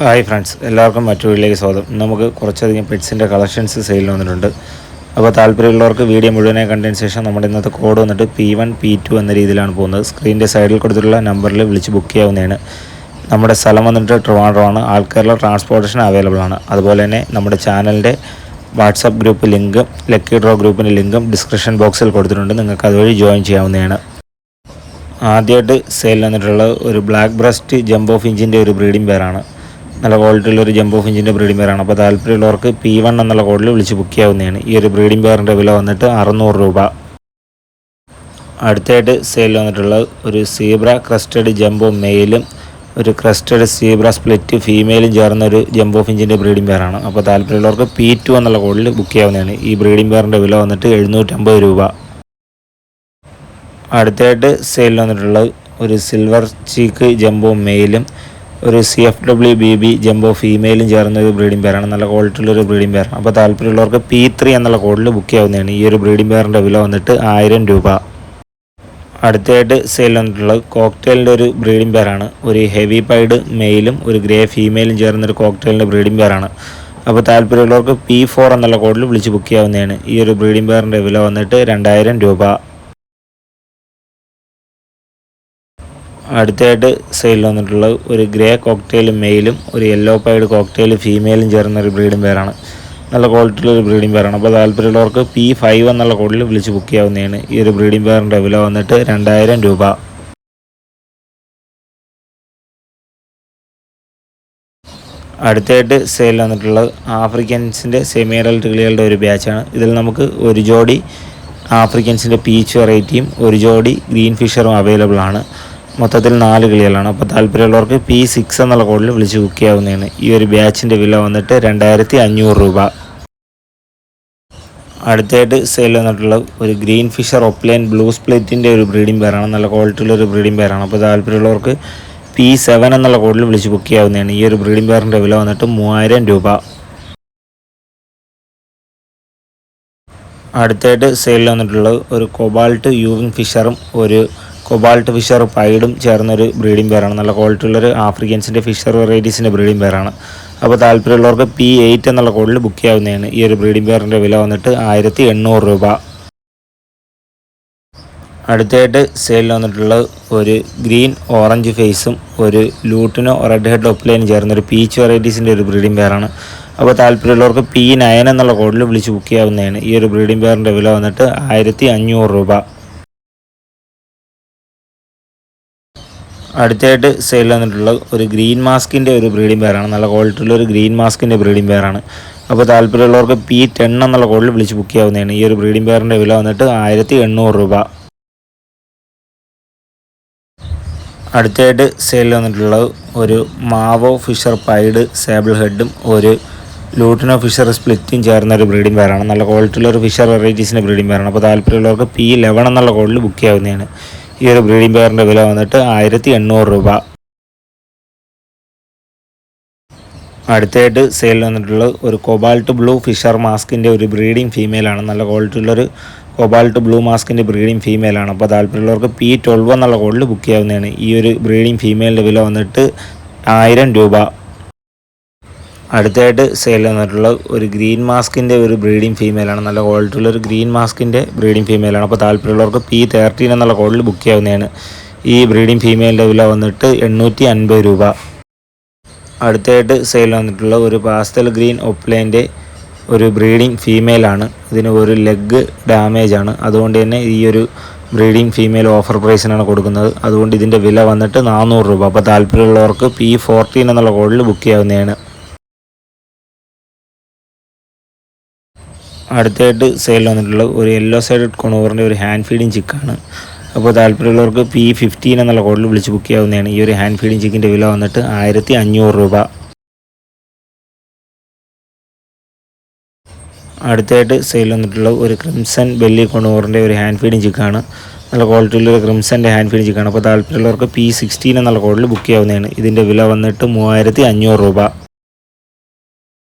Hi friends എല്ലാവർക്കും മറ്റു വീട്ടിലേക്ക് സ്വാഗതം. നമുക്ക് കുറച്ചധികം പെറ്റ്സിന്റെ കളക്ഷൻസ് സെയിൽ വന്നിട്ടുണ്ട്. അപ്പോൾ താല്പര്യമുള്ളവർക്ക് വീഡിയോ മുഴുവനായി കണ്ടതിന് ശേഷം നമ്മുടെ ഇന്നത്തെ കോഡ് വന്നിട്ട് പി വൺ പി ടു എന്ന രീതിയിലാണ് പോകുന്നത്. സ്ക്രീനിന്റെ സൈഡിൽ കൊടുത്തിട്ടുള്ള നമ്പറിൽ വിളിച്ച് ബുക്ക് ചെയ്യാവുന്നതാണ്. നമ്മുടെ സ്ഥലം വന്നിട്ട് ട്രിവാൻഡ്രമാണ് ആൾക്കാരുടെ ട്രാൻസ്പോർട്ടേഷൻ അവൈലബിൾ ആണ്. അതുപോലെ തന്നെ നമ്മുടെ ചാനലിന്റെ വാട്സപ്പ് ഗ്രൂപ്പ് ലിങ്കും ലക്കി ഡ്രോ ഗ്രൂപ്പിന്റെ ലിങ്കും ഡിസ്ക്രിപ്ഷൻ ബോക്സിൽ കൊടുത്തിട്ടുണ്ട്. നിങ്ങൾക്ക് അതുവഴി ജോയിൻ ചെയ്യാവുന്നതാണ്. ആദ്യമായിട്ട് സെയിൽ വന്നിട്ടുള്ളത് ഒരു ബ്ലാക്ക് ബ്രസ്റ്റ് ജംബോ ഫിഞ്ചിന്റെ ഒരു ബ്രീഡിംഗ് പേരാണ് നല്ല ക്വാളിറ്റിയുള്ള ഒരു ജംബോ ഫിഞ്ചിന്റെ ബ്രീഡിംഗ് പേരാണ് അപ്പോൾ താല്പര്യമുള്ളവർക്ക് പി വൺ എന്നുള്ള കോഡിൽ വിളിച്ച് ബുക്ക് ചെയ്യാവുന്നതാണ്. ഈ ഒരു ബ്രീഡിംഗ് പേറിന്റെ വില വന്നിട്ട് അറുന്നൂറ് രൂപ. അടുത്തായിട്ട് സെയിൽ വന്നിട്ടുള്ള ഒരു സീബ്ര ക്രസ്റ്റഡ് ജംബോ മെയിലും ഒരു ക്രസ്റ്റഡ് സീബ്ര സ്പ്ലിറ്റ് ഫീമെയിലും ചേർന്ന ഒരു ജംബോ ഫിഞ്ചിന്റെ ബ്രീഡിംഗ് പേരാണ് അപ്പോൾ താല്പര്യമുള്ളവർക്ക് പി ടു എന്നുള്ള കോഡിൽ ബുക്ക് ചെയ്യാവുന്നതാണ്. ഈ ബ്രീഡിംഗ് പേറിന്റെ വില വന്നിട്ട് എഴുന്നൂറ്റമ്പത് രൂപ. അടുത്തായിട്ട് സെയിൽ വന്നിട്ടുള്ള ഒരു സിൽവർ ചീക്ക് ജംബോ മെയിലും ഒരു C F W B B jumbo ഫീമെയിലും ചേർന്ന ഒരു ബ്രീഡിംഗ് പേരാണ് നല്ല ക്വാളിറ്റിയുള്ള ഒരു ബ്രീഡിംഗ് പേരാണ് അപ്പോൾ താല്പര്യമുള്ളവർക്ക് പി ത്രീ എന്നുള്ള കോഡിൽ ബുക്ക് ചെയ്യാവുന്നതാണ്. ഈ ഒരു ബ്രീഡിംഗ് പേറിന്റെ വില വന്നിട്ട് ആയിരം രൂപ. അടുത്തായിട്ട് സെയിൽ വന്നിട്ടുള്ളത് കോക്ടെയിലിന്റെ ഒരു ബ്രീഡിംഗ് പേരാണ് ഒരു ഹെവി പൈഡ് മെയിലും ഒരു ഗ്രേ ഫീമെയിലും ചേർന്ന ഒരു കോക്ടെയിലിന്റെ ബ്രീഡിംഗ് പേരാണ് അപ്പോൾ താല്പര്യമുള്ളവർക്ക് പി ഫോർ എന്നുള്ള കോഡിൽ വിളിച്ച് ബുക്ക് ചെയ്യാവുന്നതാണ്. ഈ ഒരു ബ്രീഡിംഗ് പേറിന്റെ വില വന്നിട്ട് രണ്ടായിരം രൂപ. അടുത്തായിട്ട് സെയിൽ വന്നിട്ടുള്ളത് ഒരു ഗ്രേ കോക്ടെയിൽ മെയിലും ഒരു യെല്ലോ പൈഡ് കോക്ടെയിൽ ഫീമെയിലും ചേർന്ന ഒരു ബ്രീഡിംഗ് പേരാണ്. നല്ല ക്വാളിറ്റിയുള്ള ഒരു ബ്രീഡിംഗ് പേരാണ്. അപ്പോൾ താല്പര്യമുള്ളവർക്ക് പി ഫൈവ് എന്നുള്ള കോഡിൽ വിളിച്ച് ബുക്ക് ചെയ്യാവുന്നതാണ്. ഈ ഒരു ബ്രീഡിംഗ് പേറിന്റെ വില വന്നിട്ട് രണ്ടായിരം രൂപ. അടുത്തായിട്ട് സെയിൽ വന്നിട്ടുള്ളത് ആഫ്രിക്കൻസിന്റെ സെമി അഡൽട്ട് കിളികളുടെ ഒരു ബാച്ചാണ് ഇതിൽ നമുക്ക് ഒരു ജോഡി ആഫ്രിക്കൻസിന്റെ പീച്ച് വെറൈറ്റിയും ഒരു ജോഡി ഗ്രീൻ ഫിഷറും അവൈലബിൾ ആണ്. മൊത്തത്തിൽ നാല് കിളികളാണ്. അപ്പോൾ താല്പര്യമുള്ളവർക്ക് പി സിക്സ് എന്നുള്ള കോഡിൽ വിളിച്ച് ബുക്ക് ചെയ്യാവുന്നതാണ്. ഈ ഒരു ബാച്ചിന്റെ വില വന്നിട്ട് രണ്ടായിരത്തി അഞ്ഞൂറ് രൂപ. അടുത്തായിട്ട് സെയിൽ വന്നിട്ടുള്ള ഒരു ഗ്രീൻ ഫിഷർ ഒപ്ലൈൻ ബ്ലൂ സ്പ്ലിറ്റിന്റെ ഒരു ബ്രീഡിംഗ് പേരാണ് നല്ല ക്വാളിറ്റിയുള്ള ഒരു ബ്രീഡിംഗ് പേരാണ് അപ്പോൾ താല്പര്യമുള്ളവർക്ക് പി സെവൻ എന്നുള്ള കോഡിൽ വിളിച്ച് ബുക്ക് ചെയ്യാവുന്നതാണ്. ഈ ഒരു ബ്രീഡിംഗ് പേറിന്റെ വില വന്നിട്ട് മൂവായിരം രൂപ. അടുത്തായിട്ട് സെയിൽ വന്നിട്ടുള്ളത് ഒരു കൊബാൾട്ട് യൂവിങ് ഫിഷറും ഒരു കൊബാൾട്ട് ഫിഷർ പൈഡും ചേർന്നൊരു ബ്രീഡിംഗ് പേരാണ്. നല്ല ക്വാളിറ്റി ഉള്ളൊരു ആഫ്രിക്കൻസിന്റെ ഫിഷർ വെറൈറ്റീസിന്റെ ബ്രീഡിംഗ് പേരാണ്. അപ്പോൾ താല്പര്യമുള്ളവർക്ക് പി എയ്റ്റ് എന്നുള്ള കോഡിൽ ബുക്ക് ചെയ്യാവുന്നതാണ്. ഈ ഒരു ബ്രീഡിംഗ് പേറിന്റെ വില വന്നിട്ട് ആയിരത്തി എണ്ണൂറ് രൂപ. അടുത്തായിട്ട് സെയിലിൽ വന്നിട്ടുള്ളത് ഒരു ഗ്രീൻ ഓറഞ്ച് ഫേസും ഒരു ലൂട്ടിനോ റെഡ് ഹെഡ് ഒപ്ലൈനും ചേർന്ന ഒരു പീച്ച് വെറൈറ്റീസിന്റെ ഒരു ബ്രീഡിംഗ് പേരാണ്. അപ്പോൾ താല്പര്യമുള്ളവർക്ക് പി നയൻ എന്നുള്ള കോഡിൽ വിളിച്ച് ബുക്ക് ചെയ്യാവുന്നതാണ്. ഈ ഒരു ബ്രീഡിംഗ് പേറിന്റെ വില വന്നിട്ട് ആയിരത്തി അഞ്ഞൂറ് രൂപ. അടുത്തായിട്ട് സെയിൽ വന്നിട്ടുള്ള ഒരു ഗ്രീൻ മാസ്കിന്റെ ഒരു ബ്രീഡിംഗ് പെയറാണ് നല്ല ക്വാളിറ്റിയുള്ള ഒരു ഗ്രീൻ മാസ്കിന്റെ ബ്രീഡിംഗ് പെയറാണ് അപ്പോൾ താല്പര്യമുള്ളവർക്ക് പി ടെൻ എന്നുള്ള കോഡിൽ വിളിച്ച് ബുക്ക് ചെയ്യാവുന്നതാണ്. ഈ ഒരു ബ്രീഡിംഗ് പെയറിന്റെ വില വന്നിട്ട് ആയിരത്തി രൂപ. അടുത്തായിട്ട് സെയിൽ വന്നിട്ടുള്ളത് ഒരു മാവോ ഫിഷർ പൈഡ് സേബിൾ ഹെഡും ഒരു ലൂട്ടിനോ ഫിഷർ സ്പ്ലിറ്റും ചേർന്ന ഒരു ബ്രീഡിംഗ് പെയറാണ് നല്ല ക്വാളിറ്റിയുള്ള ഒരു ഫിഷർ വെറൈറ്റീസിന്റെ ബ്രീഡിംഗ് പെയറാണ് അപ്പോൾ താല്പര്യമുള്ളവർക്ക് പി ലെവൻ എന്നുള്ള കോഡിൽ ബുക്ക് ചെയ്യാവുന്നതാണ്. ഈ ഒരു ബ്രീഡിംഗ് പെയറിന്റെ വില വന്നിട്ട് ആയിരത്തി എണ്ണൂറ് രൂപ. അടുത്തായിട്ട് സെയിൽ വന്നിട്ടുള്ളത് ഒരു കൊബാൾട്ട് ബ്ലൂ ഫിഷർ മാസ്കിന്റെ ഒരു ബ്രീഡിംഗ് ഫീമെയിലാണ്. നല്ല ക്വാളിറ്റി ക്വാളിറ്റിയുള്ളൊരു കൊബാൾട്ട് ബ്ലൂ മാസ്കിന്റെ ബ്രീഡിംഗ് ഫീമെയിലാണ്. അപ്പോൾ താല്പര്യമുള്ളവർക്ക് പി ട്വൽവ് എന്നുള്ള കോഡിൽ ബുക്ക് ചെയ്യാവുന്നതാണ്. ഈ ഒരു ബ്രീഡിംഗ് ഫീമെയിലിന്റെ വില വന്നിട്ട് ആയിരം രൂപ. അടുത്തായിട്ട് സെയിൽ വന്നിട്ടുള്ള ഒരു ഗ്രീൻ മാസ്കിന്റെ ഒരു ബ്രീഡിംഗ് ഫീമെയിലാണ് നല്ല ക്വാളിറ്റിയുള്ള ഒരു ഗ്രീൻ മാസ്കിന്റെ ബ്രീഡിംഗ് ഫീമെയിലാണ് അപ്പോൾ താല്പര്യമുള്ളവർക്ക് പി തേർട്ടീൻ എന്നുള്ള കോഡിൽ ബുക്ക് ചെയ്യാവുന്നതാണ്. ഈ ബ്രീഡിംഗ് ഫീമെയിലിന്റെ വില വന്നിട്ട് എണ്ണൂറ്റി അൻപത് രൂപ. അടുത്തായിട്ട് സെയിൽ വന്നിട്ടുള്ള ഒരു പാസ്റ്റൽ ഗ്രീൻ ഒപ്ലൈന്റെ ഒരു ബ്രീഡിംഗ് ഫീമെയിലാണ് ഇതിന് ഒരു ലെഗ് ഡാമേജ് ആണ്. അതുകൊണ്ട് തന്നെ ഈ ഒരു ബ്രീഡിംഗ് ഫീമെയിൽ ഓഫർ പ്രൈസിനാണ് കൊടുക്കുന്നത്. അതുകൊണ്ട് ഇതിന്റെ വില വന്നിട്ട് നാനൂറ് രൂപ. അപ്പോൾ താല്പര്യമുള്ളവർക്ക് പി ഫോർട്ടീൻ എന്നുള്ള കോഡിൽ ബുക്ക് ചെയ്യാവുന്നതാണ്. അടുത്തായിട്ട് സെയിൽ വന്നിട്ടുള്ള ഒരു യെല്ലോ സൈഡ് കൊണോവറിന്റെ ഒരു ഹാൻഡ് ഫീഡിങ് ചിക്കാണ് അപ്പോൾ താല്പര്യമുള്ളവർക്ക് പി ഫിഫ്റ്റീൻ എന്നുള്ള കോഡിൽ വിളിച്ച് ബുക്ക് ചെയ്യാവുന്നതാണ്. ഈ ഒരു ഹാൻഡ് ഫീഡിങ് ചിക്കിന്റെ വില വന്നിട്ട് ആയിരത്തി അഞ്ഞൂറ് രൂപ. അടുത്തായിട്ട് സെയിൽ വന്നിട്ടുള്ള ഒരു ക്രിംസൺ ബെല്ലി കൊണൂറിന്റെ ഒരു ഹാൻഡ് ഫീഡിങ് ചിക്കാണ് നല്ല ക്വാളിറ്റിയുള്ള ഒരു ക്രിംസന്റെ ഹാൻഡ് ഫീഡിങ് ചിക്കാണ് അപ്പോൾ താല്പര്യമുള്ളവർക്ക് പി സിക്സ്റ്റീൻ എന്നുള്ള കോഡിൽ ബുക്ക് ചെയ്യാവുന്നതാണ്. ഇതിന്റെ വില വന്നിട്ട് മൂവായിരത്തി അഞ്ഞൂറ് രൂപ.